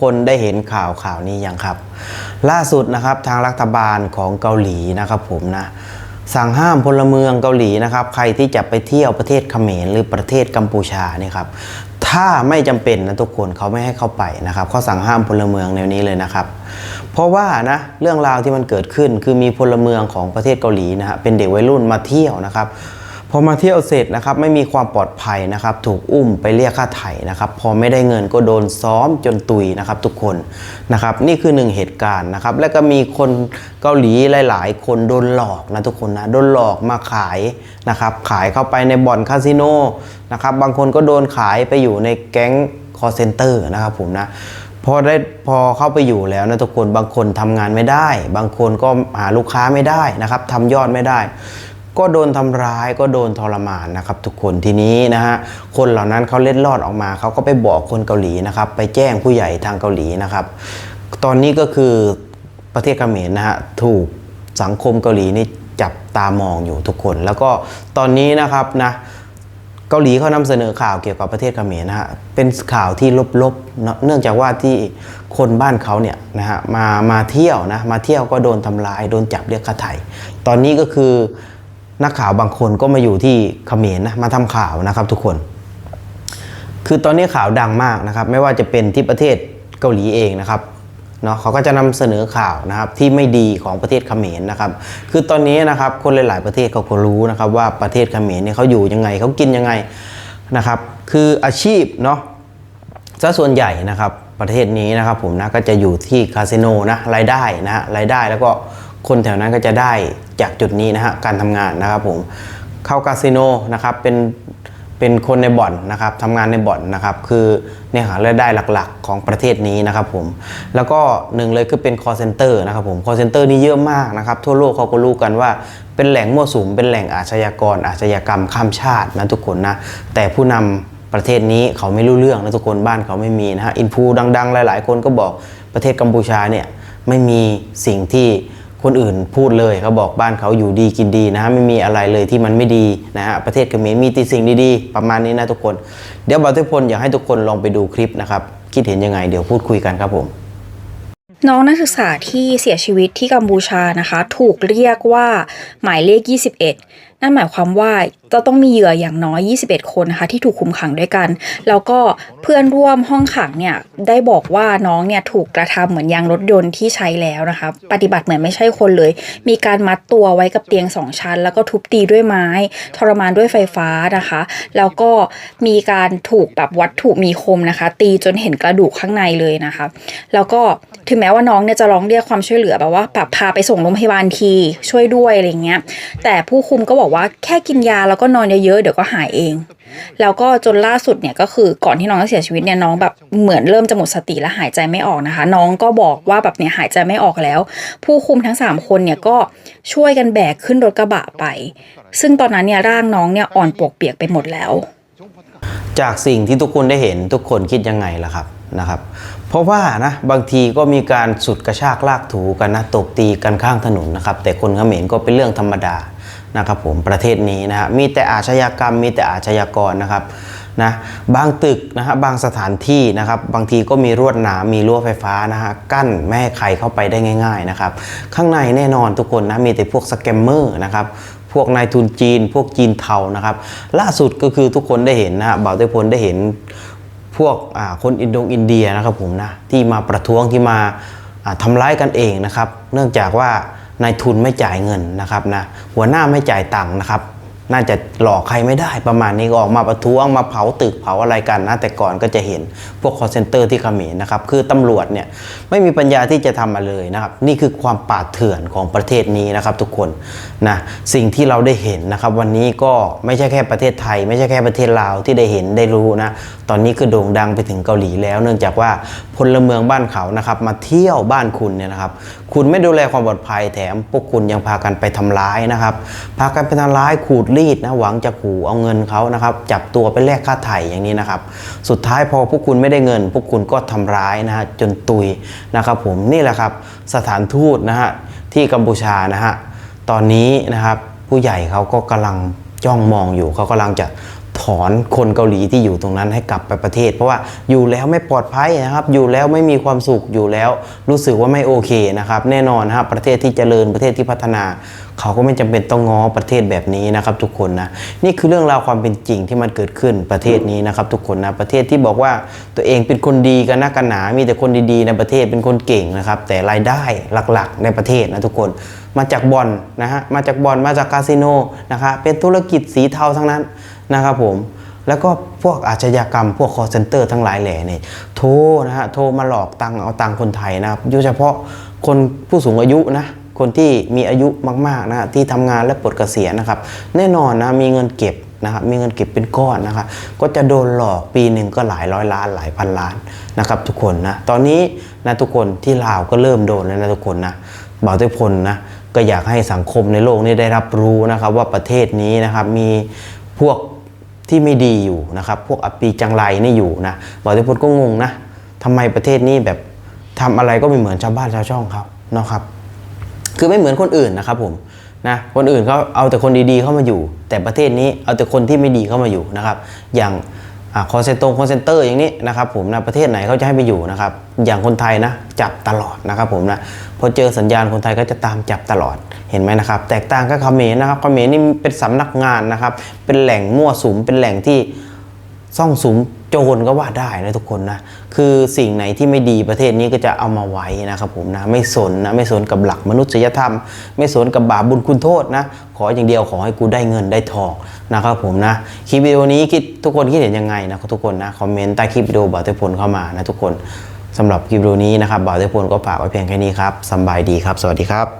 คนได้เห็นข่าวข่าวนี้ยังครับ ล่าสุดนะครับทางรัฐบาลของเกาหลีนะครับผมนะสั่งห้ามพลเมืองเกาหลีนะครับ ใครที่จะไปเที่ยวประเทศเขมรหรือประเทศกัมพูชาเนี่ยครับถ้าไม่จำเป็นนะทุกคนเขาไม่ให้เข้าไปนะครับเขาสั่งห้ามพลเมืองแนวนี้เลยนะครับ เพราะว่านะเรื่องราวที่มันเกิดขึ้นคือมีพลเมืองของประเทศเกาหลีนะฮะเป็นเด็กวัยรุ่นมาเที่ยวนะครับ พอมาเที่ยวเสร็จนะครับไม่มีความปลอดภัยนะครับ ถูกอุ้มไปเรียกค่าไถ่นะครับ พอไม่ได้เงินก็โดนซ้อมจนตุยนะครับ ทุกคนนะครับ นี่คือหนึ่งเหตุการณ์นะครับ และก็มีคนเกาหลีหลาย ๆ คนโดนหลอกนะทุกคนนะโดนหลอกมาขายนะครับ ขายเข้าไปในบ่อนคาสิโนนะครับ บางคนก็โดนขายไปอยู่ในแก๊งคอเซนเตอร์นะครับผมนะพอได้พอเข้าไปอยู่แล้วนะทุกคนบางคนทำงานไม่ได้ บางคนก็หาลูกค้าไม่ได้นะครับทำยอดไม่ได้ ก็โดนทำร้ายก็โดนทรมานนะครับ ทุกคนทีนี้นะฮะคนเหล่านั้นเขาเล็ดลอดออกมาเขาก็ไปบอกคนเกาหลีนะครับ ไปแจ้งผู้ใหญ่ทางเกาหลีนะครับ ตอนนี้ก็คือประเทศเขมรนะฮะถูกสังคมเกาหลีนี่จับตามองอยู่ทุกคน แล้วก็ตอนนี้นะครับนะเกาหลีเขานำเสนอข่าวเกี่ยวกับประเทศเขมรนะฮะ เป็นข่าวที่ลบๆ เนื่องจากว่าที่คนบ้านเขาเนี่ยนะฮะมามาเที่ยวนะมาเที่ยวก็โดนทำร้าย โดนจับเรียกค่าไถ่ตอนนี้ก็คือ นักข่าวบางคนก็มาอยู่ที่เขมรนะมาทำข่าวนะครับทุกคน คือตอนนี้ข่าวดังมากนะครับ ไม่ว่าจะเป็นที่ประเทศเกาหลีเองนะครับเนาะเขาก็จะนำเสนอข่าวนะครับที่ไม่ดีของประเทศเขมรนะครับ คือตอนนี้นะครับคนหลาย ๆ ประเทศเขาก็รู้นะครับว่าประเทศเขมรเนี่ยเขาอยู่ยังไงเขากินยังไงนะครับ คืออาชีพเนาะซะส่วนใหญ่นะครับประเทศนี้นะครับผมนะก็จะอยู่ที่คาสิโนนะรายได้นะฮะรายได้แล้วก็ คนแถวนั้นก็จะได้จากจุดนี้นะฮะการทำงานนะครับผมเข้าคาสิโนนะครับเป็นเป็นคนในบ่อนนะครับทำงานในบ่อนนะครับ คือเนี่ยหารายได้หลักๆ ของประเทศนี้นะครับผมแล้วก็หนึ่งเลยคือเป็น call center นะครับผม call center นี่เยอะมากนะครับ ทั่วโลกเขาก็รู้กันว่าเป็นแหล่งมั่วสุมเป็นแหล่งอาชญากร อาชญากรรมข้ามชาตินะทุกคนนะ แต่ผู้นำประเทศนี้เขาไม่รู้เรื่องนะทุกคนบ้านเขาไม่มีนะฮะอินฟูดัง ๆ หลาย ๆ คนก็บอกประเทศกัมพูชาเนี่ยไม่มีสิ่งที่ คนอื่นพูดเลยเขาบอกบ้านเขาอยู่ดีกินดีนะฮะไม่มีอะไรเลยที่มันไม่ดีนะฮะประเทศเขมรมีแต่สิ่งดีๆ ประมาณนี้นะทุกคน เดี๋ยวบอทุกพลอยากให้ทุกคนลองไปดูคลิปนะครับ คิดเห็นยังไงเดี๋ยวพูดคุยกันครับผม น้องนักศึกษาที่เสียชีวิตที่กัมพูชานะคะ ถูกเรียกว่าหมายเลข 21 นั่นหมายความว่าจะต้องมีเหยื่ออย่างน้อย 21 คนนะคะที่ถูกคุมขังด้วยกัน แล้วก็เพื่อนร่วมห้องขังเนี่ยได้บอกว่าน้องเนี่ยถูกกระทำเหมือนยางรถยนต์ที่ใช้แล้วนะคะ ปฏิบัติเหมือนไม่ใช่คนเลย มีการมัดตัวไว้กับเตียงสองชั้น แล้วก็ทุบตีด้วยไม้ ทรมานด้วยไฟฟ้านะคะ แล้วก็มีการถูกแบบวัตถุมีคมนะคะ ตีจนเห็นกระดูกข้างในเลยนะคะ แล้วก็ถึงแม้ว่าน้องเนี่ยจะร้องเรียกความช่วยเหลือแบบว่าแบบพาไปส่งโรงพยาบาลทีช่วยด้วยอะไรเงี้ยแต่ผู้คุมก็บอกว่าแค่กินยาแล้วก็นอนเยอะๆเดี๋ยวก็หายเอง แล้วก็จนล่าสุดเนี่ยก็คือก่อนที่น้องจะเสียชีวิตเนี่ยน้องแบบเหมือนเริ่มจะหมดสติและหายใจไม่ออกนะคะ น้องก็บอกว่าแบบเนี่ยหายใจไม่ออกแล้ว ผู้คุมทั้งสามคนเนี่ยก็ช่วยกันแบกขึ้นรถกระบะไป ซึ่งตอนนั้นเนี่ยร่างน้องเนี่ยอ่อนปวกเปียกไปหมดแล้ว จากสิ่งที่ทุกคนได้เห็นทุกคนคิดยังไงล่ะครับนะครับ เพราะว่านะบางทีก็มีการสุดกระชากลากถูกันนะตบตีกันข้างถนนนะครับ แต่คนเขมรก็เป็นเรื่องธรรมดา นะครับผมประเทศนี้นะฮะมีแต่อาชญากรรม มีแต่อาชญากรนะครับนะบางตึกนะฮะบางสถานที่นะครับ บางทีก็มีรวดหนามมีรั้วไฟฟ้านะฮะกั้นไม่ให้ใครเข้าไปได้ง่าย ๆนะครับ ข้างในแน่นอนทุกคนนะมีแต่พวกสแกมเมอร์นะครับพวกนายทุนจีน พวกจีนเทานะครับ ล่าสุดก็คือทุกคนได้เห็นนะฮะบ่าวเตพลได้เห็นพวกคนอินโดอินเดียนะครับผมนะที่มาประท้วงที่มาอ่าทำร้ายกันเองนะครับ เนื่องจากว่า นายทุนไม่จ่ายเงินนะครับนะหัวหน้าไม่จ่ายตังค์นะครับ น่าจะหลอกใครไม่ได้ประมาณนี้ก็ออกมาประท้วงมาเผาตึกเผาอะไรกันนะแต่ก่อนก็จะเห็นพวก call center ที่เขมรนะครับคือตำรวจเนี่ยไม่มีปัญญาที่จะทำมาเลยนะครับนี่คือความป่าดเถื่อนของประเทศนี้นะครับทุกคนนะสิ่งที่เราได้เห็นนะครับวันนี้ก็ไม่ใช่แค่ประเทศไทย ไม่ใช่แค่ประเทศลาวที่ได้เห็นได้รู้นะตอนนี้คือโด่งดังไปถึงเกาหลีแล้ว เนื่องจากว่าพลเมืองบ้านเขานะครับมาเที่ยวบ้านคุณเนี่ยนะครับคุณไม่ดูแลความปลอดภัยแถมพวกคุณยังพากันไปทำร้ายนะครับพากันไปทำร้ายขูดรีดนะหวังจะขู่เอาเงินเขานะครับ จับตัวไปแลกค่าไถ่อย่างนี้นะครับ สุดท้ายพอพวกคุณไม่ได้เงิน พวกคุณก็ทำร้ายนะฮะจนตุยนะครับ ผมนี่แหละครับสถานทูตนะฮะที่กัมพูชานะฮะตอนนี้นะครับผู้ใหญ่เขาก็กำลังจ้องมองอยู่เขากำลังจะถอนคนเกาหลีที่อยู่ตรงนั้นให้กลับไปประเทศ เพราะว่าอยู่แล้วไม่ปลอดภัยนะครับ อยู่แล้วไม่มีความสุขอยู่แล้ว รู้สึกว่าไม่โอเคนะครับ แน่นอนนะครับประเทศที่เจริญประเทศที่พัฒนา เขาก็ไม่จำเป็นต้องง้อประเทศแบบนี้นะครับทุกคนนะนี่คือเรื่องราวความเป็นจริงที่มันเกิดขึ้นประเทศนี้นะครับทุกคนนะประเทศที่บอกว่าตัวเองเป็นคนดีกันนักกันหนา มีแต่คนดีๆในประเทศเป็นคนเก่งนะครับแต่รายได้หลักๆ ในประเทศนะทุกคน มาจากบอลนะฮะมาจากบอลมาจากคาสิโนนะครับเป็นธุรกิจสีเทาทั้งนั้นนะครับผมแล้วก็พวกอาชญากรรม พวก call center ทั้งหลายแหล่นี่โทรนะฮะโทรมาหลอกตังเอาตังค์คนไทยนะครับโดยเฉพาะคนผู้สูงอายุนะ คนที่มีอายุมากๆนะฮะที่ทำงานและปลดเกษียณนะครับ แน่นอนนะมีเงินเก็บนะครับมีเงินเก็บเป็นก้อนนะครับก็จะโดนหลอกปีหนึ่งก็หลายร้อยล้านหลายพันล้านนะครับ ทุกคนนะตอนนี้นะทุกคนที่ลาวก็เริ่มโดนแล้วนะทุกคนนะบ่าวทุกพลนะก็อยากให้สังคมในโลกนี้ได้รับรู้นะครับว่าประเทศนี้นะครับมีพวกที่ไม่ดีอยู่นะครับ พวกอปีจังไรนี่อยู่นะบอกที่พุทธก็งงนะทำไมประเทศนี้แบบทำอะไรก็ไม่เหมือนชาวบ้านชาวช่องเขาเนาะครับ คือไม่เหมือนคนอื่นนะครับผมนะคนอื่นเขาเอาแต่คนดีๆเข้ามาอยู่ แต่ประเทศนี้เอาแต่คนที่ไม่ดีเข้ามาอยู่นะครับ อย่างคอนเซนตรงคอนเซนเตอร์อย่างนี้นะครับผมนะประเทศไหนเขาจะให้ไปอยู่นะครับอย่างคนไทยนะจับตลอดนะครับผมนะพอเจอสัญญาณคนไทยก็จะตามจับตลอดเห็นไหมนะครับ แตกต่างกับเขมรนะครับเขมรนี่เป็นสำนักงานนะครับ เป็นแหล่งมั่วสุมเป็นแหล่งที่ซ่องสุม โจรก็ว่าได้นะทุกคนนะ คือสิ่งไหนที่ไม่ดีประเทศนี้ก็จะเอามาไว้นะครับผมนะไม่สนนะไม่สนกับหลักมนุษยธรรม ไม่สนกับบาปบุญคุณโทษนะ ขออย่างเดียวขอให้กูได้เงินได้ทองนะครับผมนะคลิปวิดีโอนี้คิดทุกคนคิดเห็นยังไงนะทุกคนนะคอมเมนต์ใต้คลิปวิดีโอบ่าวเทพลเข้ามานะทุกคนสำหรับคลิปวิดีโอนี้นะครับบ่าวเทพลก็ฝากไว้เพียงแค่นี้ครับสบายดีครับ สวัสดีครับ